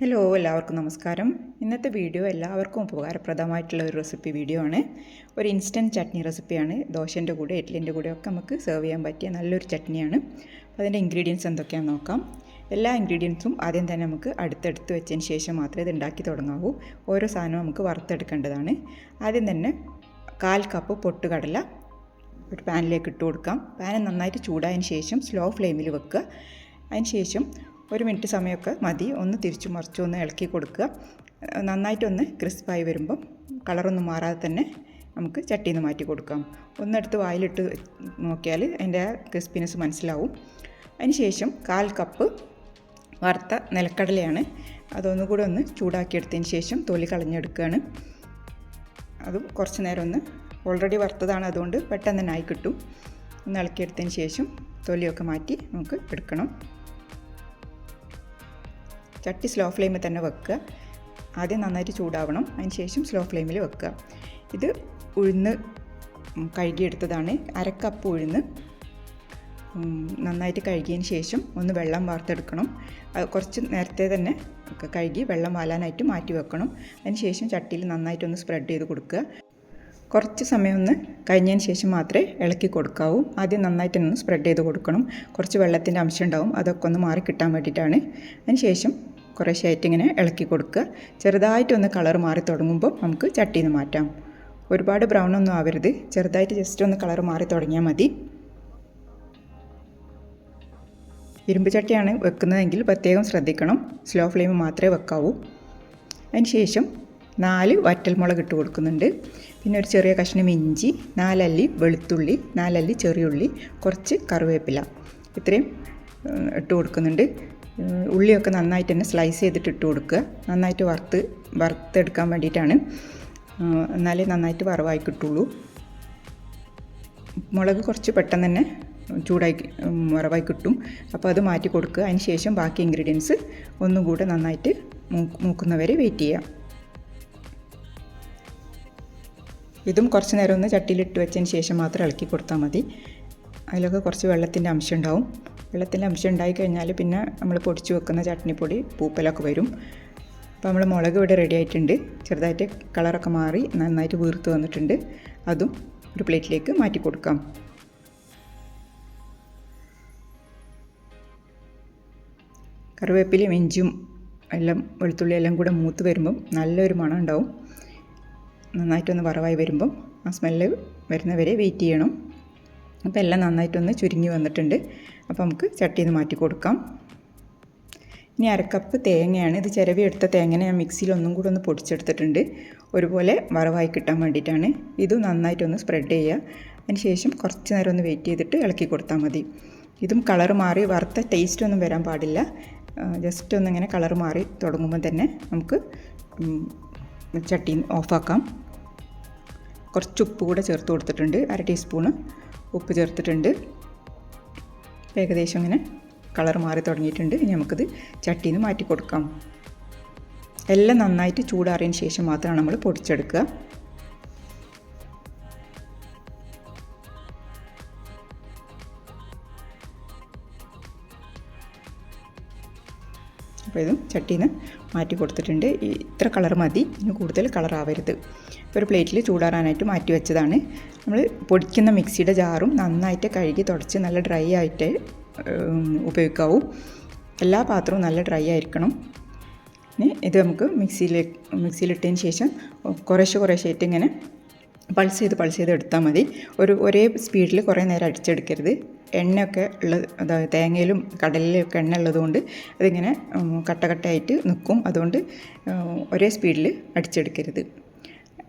Hello എല്ലാവർക്കും നമസ്കാരം. ഇന്നത്തെ വീഡിയോ എല്ലാവർക്കും ഉപകാരപ്രദമായിട്ടുള്ള ഒരു റെസിപ്പി വീഡിയോ ആണ്. ഒരു ഇൻസ്റ്റന്റ് ചട്നി റെസിപ്പിയാണ് ദോശന്റെ കൂടെ ഇഡ്ലിന്റെ കൂടെ ഒക്കെ നമുക്ക് സെർവ് ചെയ്യാൻ പറ്റിയ നല്ലൊരു ചട്നിയാണ്. അപ്പോൾ അതിന്റെ ഇൻഗ്രീഡിയൻസ് എന്തൊക്കെയാണെന്ന് നോക്കാം. എല്ലാ ഇൻഗ്രീഡിയൻസും ആദ്യം തന്നെ നമുക്ക് അടുത്തെടുത്ത് വെച്ചതിന് ശേഷം മാത്രമേ ഇത് ഉണ്ടാക്കി തുടങ്ങാവൂ. ഓരോ സാധനവും നമുക്ക് വറുത്തെടുക്കേണ്ടതാണ്. ആദ്യം തന്നെ കാൽ കപ്പ് പൊട്ടുകടല ഒരു പാനിലേക്ക് ഇട്ട് കൊടുക്കാം. പാൻ നന്നായിട്ട് ചൂടായതിന് ശേഷം സ്ലോ ഫ്ലെയിമിൽ വെക്കുക. അതിന് ശേഷം ഒരു മിനിറ്റ് സമയമൊക്കെ മതി. ഒന്ന് തിരിച്ചു മറിച്ചു ഒന്ന് ഇളക്കി കൊടുക്കുക. നന്നായിട്ടൊന്ന് ക്രിസ്പായി വരുമ്പം കളറൊന്നും മാറാതെ തന്നെ നമുക്ക് ചട്ടിയിൽ നിന്ന് മാറ്റി കൊടുക്കാം. ഒന്നെടുത്ത് വായിലിട്ട് നോക്കിയാൽ അതിന്റെ ക്രിസ്പിനെസ് മനസ്സിലാവും. അതിന് ശേഷം കാൽ കപ്പ് വറുത്ത നിലക്കടലയാണ്. അതൊന്നുകൂടെ ഒന്ന് ചൂടാക്കിയെടുത്തതിന് ശേഷം തൊലി കളഞ്ഞെടുക്കുകയാണ്. അതും കുറച്ച് നേരം ഒന്ന് ഓൾറെഡി വറുത്തതാണ് അതുകൊണ്ട് പെട്ടെന്ന് തന്നെ ആയി കിട്ടും. ഒന്ന് ഇളക്കിയെടുത്തതിന് ശേഷം തൊലിയൊക്കെ മാറ്റി നമുക്ക് എടുക്കണം. ചട്ടി സ്ലോ ഫ്ലെയിമിൽ തന്നെ വെക്കുക. ആദ്യം നന്നായിട്ട് ചൂടാവണം. അതിന് ശേഷം സ്ലോ ഫ്ലെയിമിൽ വെക്കുക. ഇത് ഉഴുന്ന് കഴുകിയെടുത്തതാണ്. അരക്കപ്പ് ഉഴുന്ന് നന്നായിട്ട് കഴുകിയതിന് ശേഷം ഒന്ന് വെള്ളം വാർത്തെടുക്കണം. കുറച്ച് നേരത്തെ തന്നെ കഴുകി വെള്ളം വാലാനായിട്ട് മാറ്റി വെക്കണം. അതിന് ശേഷം ചട്ടിയിൽ നന്നായിട്ടൊന്ന് സ്പ്രെഡ് ചെയ്ത് കൊടുക്കുക. കുറച്ച് സമയം ഒന്ന് കഴിഞ്ഞതിന് ശേഷം മാത്രമേ ഇളക്കി കൊടുക്കാവൂ. ആദ്യം നന്നായിട്ട് ഒന്ന് സ്പ്രെഡ് ചെയ്ത് കൊടുക്കണം. കുറച്ച് വെള്ളത്തിന്റെ അംശം ഉണ്ടാവും. അതൊക്കെ ഒന്ന് മാറി കിട്ടാൻ വേണ്ടിയിട്ടാണ്. അതിന് ശേഷം കുറേശ്ശായിട്ട് ഇങ്ങനെ ഇളക്കി കൊടുക്കുക. ചെറുതായിട്ടൊന്ന് കളർ മാറി തുടങ്ങുമ്പോൾ നമുക്ക് ചട്ടിയിൽ നിന്ന് മാറ്റാം. ഒരുപാട് ബ്രൗൺ ഒന്നും ആവരുത്. ചെറുതായിട്ട് ജസ്റ്റ് ഒന്ന് കളർ മാറി തുടങ്ങിയാൽ മതി. ഇരുമ്പ് ചട്ടിയാണ് വെക്കുന്നതെങ്കിൽ പ്രത്യേകം ശ്രദ്ധിക്കണം. സ്ലോ ഫ്ലെയിം മാത്രമേ വെക്കാവൂ. അതിന് ശേഷം നാല് വറ്റൽമുളക് ഇട്ട് കൊടുക്കുന്നുണ്ട്. പിന്നെ ഒരു ചെറിയ കഷ്ണം ഇഞ്ചി നാലല്ലി വെളുത്തുള്ളി നാലല്ലി ചെറിയുള്ളി കുറച്ച് കറിവേപ്പില ഇത്രയും ഇട്ട് കൊടുക്കുന്നുണ്ട്. ഉള്ളിയൊക്കെ നന്നായിട്ട് തന്നെ സ്ലൈസ് ചെയ്തിട്ട് ഇട്ട് കൊടുക്കുക. നന്നായിട്ട് വറുത്ത് വറുത്തെടുക്കാൻ വേണ്ടിയിട്ടാണ്. എന്നാലേ നന്നായിട്ട് വറവായി കിട്ടുള്ളൂ. മുളക് കുറച്ച് പെട്ടെന്ന് തന്നെ ചൂടായി വറവായി കിട്ടും. അപ്പോൾ അത് മാറ്റി കൊടുക്കുക. അതിന് ശേഷം ബാക്കി ഇൻഗ്രീഡിയൻസ് ഒന്നും കൂടെ നന്നായിട്ട് മൂക്കുന്നവരെ വെയിറ്റ് ചെയ്യാം ഇതും കുറച്ച് നേരം ഒന്ന് ചട്ടിയിലിട്ട് വെച്ചതിന് ശേഷം മാത്രം ഇളക്കി കൊടുത്താൽ മതി. അതിലൊക്കെ കുറച്ച് വെള്ളത്തിന്റെ അംശം ഉണ്ടാവും. വെള്ളത്തിന്റെ അംശം ഉണ്ടായി കഴിഞ്ഞാൽ പിന്നെ നമ്മൾ പൊടിച്ച് വെക്കുന്ന ചട്നിപ്പൊടി പൂപ്പലൊക്കെ വരും. അപ്പോൾ നമ്മൾ മുളക് ഇവിടെ റെഡി ആയിട്ടുണ്ട്. ചെറുതായിട്ട് കളറൊക്കെ മാറി നന്നായിട്ട് വീർത്ത് വന്നിട്ടുണ്ട്. അതും ഒരു പ്ലേറ്റിലേക്ക് മാറ്റി കൊടുക്കാം. കറിവേപ്പിലയും ഇഞ്ചും എല്ലാം വെളുത്തുള്ളി എല്ലാം കൂടെ മൂത്ത് വരുമ്പം നല്ലൊരു മണം ഉണ്ടാവും. നന്നായിട്ടൊന്ന് വറവായി വരുമ്പം ആ സ്മെല്ല് വരുന്നവരെ വെയിറ്റ് ചെയ്യണം. അപ്പോൾ എല്ലാം നന്നായിട്ടൊന്ന് ചുരുങ്ങി വന്നിട്ടുണ്ട്. അപ്പോൾ നമുക്ക് ചട്ടിയിൽ നിന്ന് മാറ്റി കൊടുക്കാം. ഇനി അരക്കപ്പ് തേങ്ങയാണ്. ഇത് ചിരവി എടുത്ത തേങ്ങനെ ഞാൻ മിക്സിയിൽ ഒന്നും കൂടെ ഒന്ന് പൊടിച്ചെടുത്തിട്ടുണ്ട്. ഒരുപോലെ വറവായി കിട്ടാൻ വേണ്ടിയിട്ടാണ്. ഇത് നന്നായിട്ടൊന്ന് സ്പ്രെഡ് ചെയ്യുക. അതിന് ശേഷം കുറച്ച് നേരം ഒന്ന് വെയിറ്റ് ചെയ്തിട്ട് ഇളക്കി കൊടുത്താൽ മതി. ഇതും കളർ മാറി വറുത്ത ടേസ്റ്റ് ഒന്നും വരാൻ പാടില്ല. ജസ്റ്റ് ഒന്നിങ്ങനെ കളർ മാറി തുടങ്ങുമ്പോൾ തന്നെ നമുക്ക് ചട്ടി ഓഫാക്കാം. കുറച്ച് ഉപ്പ് കൂടെ ചേർത്ത് കൊടുത്തിട്ടുണ്ട്. അര ടീസ്പൂണ് ഉപ്പ് ചേർത്തിട്ടുണ്ട്. ഏകദേശം ഇങ്ങനെ കളർ മാറി തുടങ്ങിയിട്ടുണ്ട്. ഇനി നമുക്കിത് ചട്ടിയിൽ നിന്ന് മാറ്റി കൊടുക്കാം. എല്ലാം നന്നായിട്ട് ചൂടാറിയതിന് ശേഷം മാത്രമാണ് നമ്മൾ പൊടിച്ചെടുക്കുക. അപ്പോൾ ഇതും ചട്ടിയിൽ നിന്ന് മാറ്റി കൊടുത്തിട്ടുണ്ട്. ഇത്ര കളർ മതി. ഇനി കൂടുതൽ കളർ ആവരുത്. ഒരു പ്ലേറ്റിൽ ചൂടാറാനായിട്ട് മാറ്റി വെച്ചതാണ്. നമ്മൾ പൊടിക്കുന്ന മിക്സിയുടെ ജാറും നന്നായിട്ട് കഴുകി തുടച്ച് നല്ല ഡ്രൈ ആയിട്ട് ഉപയോഗിക്കാവൂ. എല്ലാ പാത്രവും നല്ല ഡ്രൈ ആയിരിക്കണം. ഇത് നമുക്ക് മിക്സിയിൽ മിക്സിയിലിട്ടതിന് ശേഷം കുറേശ്ശെ കുറേശ്ശായിട്ട് ഇങ്ങനെ പൾസ് ചെയ്ത് പൾസ് ചെയ്ത് എടുത്താൽ മതി. ഒരു ഒരേ സ്പീഡിൽ കുറേ നേരം അടിച്ചെടുക്കരുത്. എണ്ണയൊക്കെ ഉള്ള അതായത് തേങ്ങയിലും കടലിലും ഒക്കെ എണ്ണ ഉള്ളതുകൊണ്ട് അതിങ്ങനെ കട്ട കട്ടയായിട്ട് നിൽക്കും അതുകൊണ്ട് ഒരേ സ്പീഡിൽ അടിച്ചെടുക്കരുത്.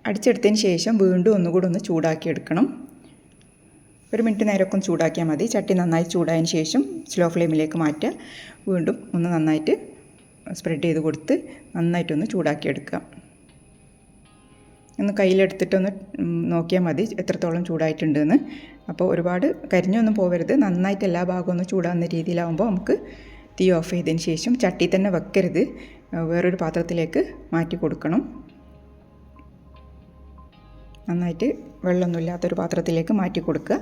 അടിച്ചെടുത്തതിന് ശേഷം വീണ്ടും ഒന്നുകൂടെ ഒന്ന് ചൂടാക്കി എടുക്കണം ഒരു മിനിറ്റ് നേരമൊക്കെ ഒന്ന് ചൂടാക്കിയാൽ മതി. ചട്ടി നന്നായി ചൂടായതിന് ശേഷം സ്ലോ ഫ്ലെയിമിലേക്ക് മാറ്റുക. വീണ്ടും ഒന്ന് നന്നായിട്ട് സ്പ്രെഡ് ചെയ്ത് കൊടുത്ത് നന്നായിട്ടൊന്ന് ചൂടാക്കി എടുക്കുക ഒന്ന് കയ്യിലെടുത്തിട്ടൊന്ന് നോക്കിയാൽ മതി. എത്രത്തോളം ചൂടായിട്ടുണ്ടെന്ന്. അപ്പോൾ ഒരുപാട് കരിഞ്ഞൊന്നും പോകരുത് നന്നായിട്ട് എല്ലാ ഭാഗവും ഒന്ന് ചൂടാകുന്ന രീതിയിലാവുമ്പോൾ നമുക്ക് തീ ഓഫ് ചെയ്തതിന് ശേഷം ചട്ടി തന്നെ വെക്കരുത്. വേറൊരു പാത്രത്തിലേക്ക് മാറ്റി കൊടുക്കണം. നന്നായിട്ട് വെള്ളമൊന്നുമില്ലാത്തൊരു പാത്രത്തിലേക്ക് മാറ്റി കൊടുക്കുക.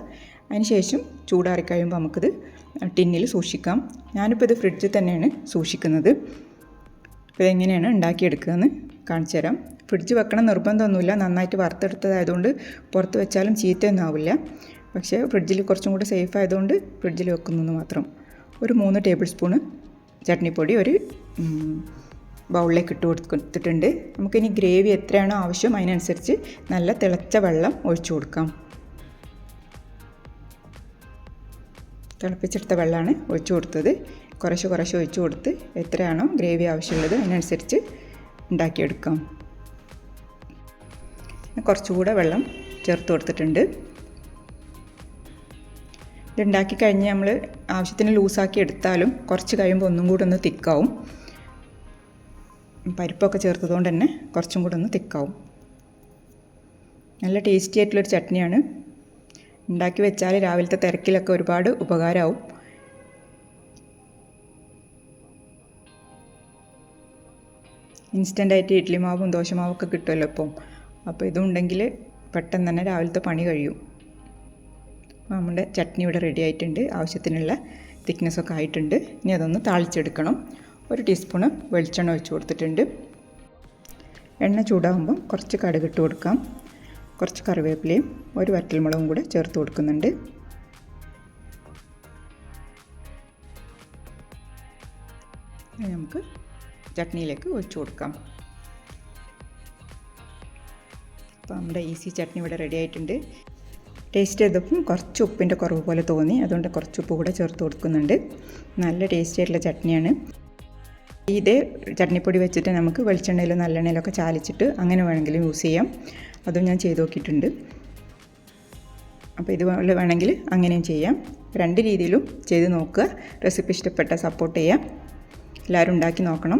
അതിന് ശേഷം ചൂടാറി കഴിയുമ്പോൾ നമുക്കിത് ടിന്നിൽ സൂക്ഷിക്കാം. ഞാനിപ്പോൾ ഇത് ഫ്രിഡ്ജിൽ തന്നെയാണ് സൂക്ഷിക്കുന്നത്. അപ്പോൾ ഇതെങ്ങനെയാണ് ഉണ്ടാക്കിയെടുക്കുകയെന്ന് കാണിച്ചു തരാം. ഫ്രിഡ്ജ് വെക്കണം നിർബന്ധമൊന്നുമില്ല. നന്നായിട്ട് വറുത്തെടുത്തതായതുകൊണ്ട് പുറത്ത് വെച്ചാലും ചീത്തയൊന്നും ആവില്ല. പക്ഷേ ഫ്രിഡ്ജിൽ കുറച്ചും കൂടെ സേഫ് ആയതുകൊണ്ട് ഫ്രിഡ്ജിൽ വെക്കുന്നു മാത്രം. ഒരു മൂന്ന് ടേബിൾ സ്പൂണ് ചട്നിപ്പൊടി ഒരു ബൗളിലേക്ക് ഇട്ട് കൊടുത്തിട്ടുണ്ട്. നമുക്കിനി ഗ്രേവി എത്രയാണോ ആവശ്യം അതിനനുസരിച്ച് നല്ല തിളച്ച വെള്ളം ഒഴിച്ചു കൊടുക്കാം. തിളപ്പിച്ചെടുത്ത വെള്ളമാണ് ഒഴിച്ചു കൊടുത്തത്. കുറേശ്ശെ കുറേശ്ശെ ഒഴിച്ചു കൊടുത്ത് എത്രയാണോ ഗ്രേവി ആവശ്യമുള്ളത് അതിനനുസരിച്ച് ഉണ്ടാക്കിയെടുക്കാം. കുറച്ചുകൂടെ വെള്ളം ചേർത്ത് കൊടുത്തിട്ടുണ്ട്. ഇതുണ്ടാക്കി കഴിഞ്ഞ് നമ്മൾ ആവശ്യത്തിന് ലൂസാക്കി എടുത്താലും കുറച്ച് കഴിയുമ്പോൾ ഒന്നും കൂടെ ഒന്ന് തിക്കാവും. പരിപ്പൊക്കെ ചേർത്തതുകൊണ്ട് തന്നെ കുറച്ചും കൂടെ ഒന്ന് തിക്കാവും. നല്ല ടേസ്റ്റി ആയിട്ടുള്ളൊരു ചട്നിയാണ്. ഉണ്ടാക്കി വെച്ചാൽ രാവിലത്തെ തിരക്കിലൊക്കെ ഒരുപാട് ഉപകാരമാവും. ഇൻസ്റ്റന്റായിട്ട് ഇഡ്ഡലി മാവും ദോശമാവും ഒക്കെ കിട്ടുമല്ലോ ഇപ്പം. അപ്പോൾ ഇതുണ്ടെങ്കിൽ പെട്ടെന്ന് തന്നെ രാവിലത്തെ പണി കഴിയും. നമ്മുടെ ചട്നി ഇവിടെ റെഡി ആയിട്ടുണ്ട്. ആവശ്യത്തിനുള്ള തിക്നെസ്സൊക്കെ ആയിട്ടുണ്ട്. ഇനി അതൊന്ന് താളിച്ചെടുക്കണം. ഒരു ടീസ്പൂണ് വെളിച്ചെണ്ണ ഒഴിച്ച് കൊടുത്തിട്ടുണ്ട്. എണ്ണ ചൂടാകുമ്പം കുറച്ച് കടുക് ഇട്ട് കൊടുക്കാം. കുറച്ച് കറിവേപ്പിലയും ഒരു വറ്റൽമുളകും കൂടെ ചേർത്ത് കൊടുക്കുന്നുണ്ട്. നമുക്ക് ചട്നിയിലേക്ക് ഒഴിച്ചു കൊടുക്കാം. അപ്പോൾ നമ്മുടെ ഈസി ചട്നി ഇവിടെ റെഡി ആയിട്ടുണ്ട്. ടേസ്റ്റ് ചെയ്തപ്പം കുറച്ച് ഉപ്പിന്റെ കുറവ് പോലെ തോന്നി. അതുകൊണ്ട് കുറച്ച് ഉപ്പ് കൂടെ ചേർത്ത് കൊടുക്കുന്നുണ്ട്. നല്ല ടേസ്റ്റ് ആയിട്ടുള്ള ചട്നിയാണ്. ഇതേ ചട്നിപ്പൊടി വെച്ചിട്ട് നമുക്ക് വെളിച്ചെണ്ണയിലോ നല്ലെണ്ണയിലൊക്കെ ചാലിച്ചിട്ട് അങ്ങനെ വേണമെങ്കിലും യൂസ് ചെയ്യാം. അതും ഞാൻ ചെയ്ത് നോക്കിയിട്ടുണ്ട്. അപ്പോൾ ഇതുപോലെ വേണമെങ്കിൽ അങ്ങനെയും ചെയ്യാം. രണ്ട് രീതിയിലും ചെയ്ത് നോക്കുക. റെസിപ്പി ഇഷ്ടപ്പെട്ട സപ്പോർട്ട് ചെയ്യാം. എല്ലാവരും ഉണ്ടാക്കി നോക്കണം.